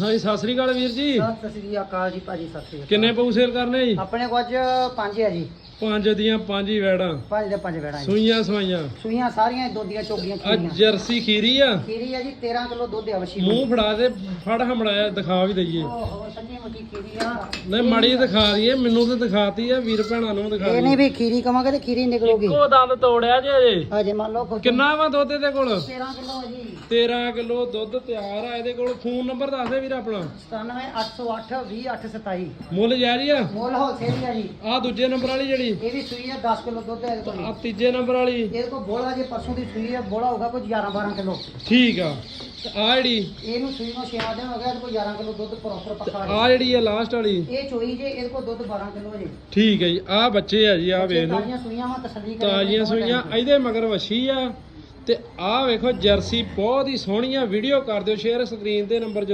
ਹਾਂਜੀ ਸਤਿ ਸ੍ਰੀ ਅਕਾਲ ਵੀਰ ਜੀ। ਸਤਿ ਸ੍ਰੀ ਅਕਾਲ ਜੀ ਭਾਜੀ ਸਤਿ ਸ੍ਰੀ ਅਕਾਲ। ਕਿੰਨੇ ਪਊ ਸੇਲ ਕਰਨੇ ਜੀ? ਆਪਣੇ ਅੱਜ ਪੰਜ ਹੈ ਜੀ। ਪੰਜ ਦੀਆਂ ਪੰਜ ਹੀ ਵੈੜਾਂ। ਪੰਜ ਦੇ ਪੰਜ ਜੀ। ਸੂਈਆਂ ਸਵਾਈਆਂ। ਸੂਈਆਂ ਸਾਰੀਆਂ ਦੋ ਦੀਆਂ ਚੋਗੀਆਂ ਆ ਖੀਰੀਆਂ। ਜਰਸੀ ਖੀਰੀ ਆ? ਖੀਰੀ ਹੈ ਜੀ 13 ਕਿਲੋ ਦੁੱਧ ਹੈ ਵਸ਼ੀ ਮੂੰਹ ਫੜਾ ਦੇ ਫੜ ਹਮੜਾਇਆ ਦਿਖਾ ਵੀ ਦਈਏ। ਓਹੋ ਸੰਜੀ ਮੱਕੀ ਖੀਰੀ ਆ। ਨਹੀਂ ਮਾੜੀ ਦਿਖਾ ਦਈਏ ਮੈਨੂੰ ਤੇ ਦਿਖਾਤੀ ਆ ਵੀਰ ਭੈਣਾਂ ਨੂੰ ਦਿਖਾ ਇਹ ਨਹੀਂ ਵੀ ਖੀਰੀ ਕਵਾਂਗੇ ਤੇ ਖੀਰੀ ਨਿਕਲੂਗੀ। ਇੱਕੋ ਦੰਦ ਤੋੜਿਆ ਜੇ ਅਜੇ। ਅਜੇ ਮੰਨ ਲਓ ਕਿੰਨਾ ਵਾ ਦੁੱਧ ਇਹਦੇ ਕੋਲ? 13 ਕਿਲੋ ਜੀ। 13 ਕਿਲੋ ਦੁੱਧ ਤਿਆਰ ਆ ਇਹਦੇ ਕੋਲ ਫੋਨ ਨੰਬਰ ਦੱਸ ਦੇ ਵੀਰ ਆਪਣਾ। 97808 20827 ਮੁੱਲ ਜਾਰੀ ਆ? ਮੋਲ ਹੋਲਸੇਲ ਹੈ ਜੀ। ਆ ਦੂਜੇ ਨੰਬਰ ਵਾਲੀ ਜਿਹੜੀ? ਇਹ ਵੀ ਸੂਈ ਹੈ 10 ਕਿਲੋ ਦੁੱਧ ਹੈ ਇਹਦੇ ਕੋਲ ਆ ਤੀਜੇ ਨੰਬਰ ਵਾਲੀ। ਇਹਦੇ ਕੋਲ ਬੋਲਾ ਜੇ ਪਰਸੋਂ ਦੀ ਸੂਈ ਹੈ ਬੋਲਾ ਹੋਊਗਾ ਕੋਈ 11 12 ਕਿਲੋ। ਠੀਕ ਆ। ਆ ਜਿਹੜੀ? ਇਹਨੂੰ ਸੂਈ ਨੂੰ 6 ਦਿਨ ਹੋ ਗਿਆ ਇਹਦੇ ਕੋਲ 11 ਕਿਲੋ ਦੁੱਧ ਪ੍ਰੋਪਰ ਪੱਕਾ ਹੈ ਆ ਜਿਹੜੀ ਆ ਲਾਸਟ ਵਾਲੀ? ਇਹ ਚੋਈ ਜੇ ਇਹਦੇ ਕੋਲ ਦੁੱਧ 12 ਕਿਲੋ ਜੇ। ਠੀਕ ਹੈ ਜੀ। ਆ ਬੱਚੇ ਆ ਜੀ ਆ ਵੇਖ ਲਓ। ਤਾਜ਼ੀਆਂ ਸੂਈਆਂ ਵਾ ਤਸੱਲੀ ਕਰਿਓ ਤਾਜ਼ੀਆਂ ਸੂਈਆਂ ਇਹਦੇ ਮਗਰ ਵਛੀ ਆ। ਤੇ ਆਹ ਵੇਖੋ ਜਰਸੀ, ਬਹੁਤ ਹੀ ਸੋਹਣੀ ਆ ਵੀਡੀਓ ਕਰ ਦਿਓ ਸ਼ੇਅਰ ਸਕਰੀਨ ਤੇ ਨੰਬਰ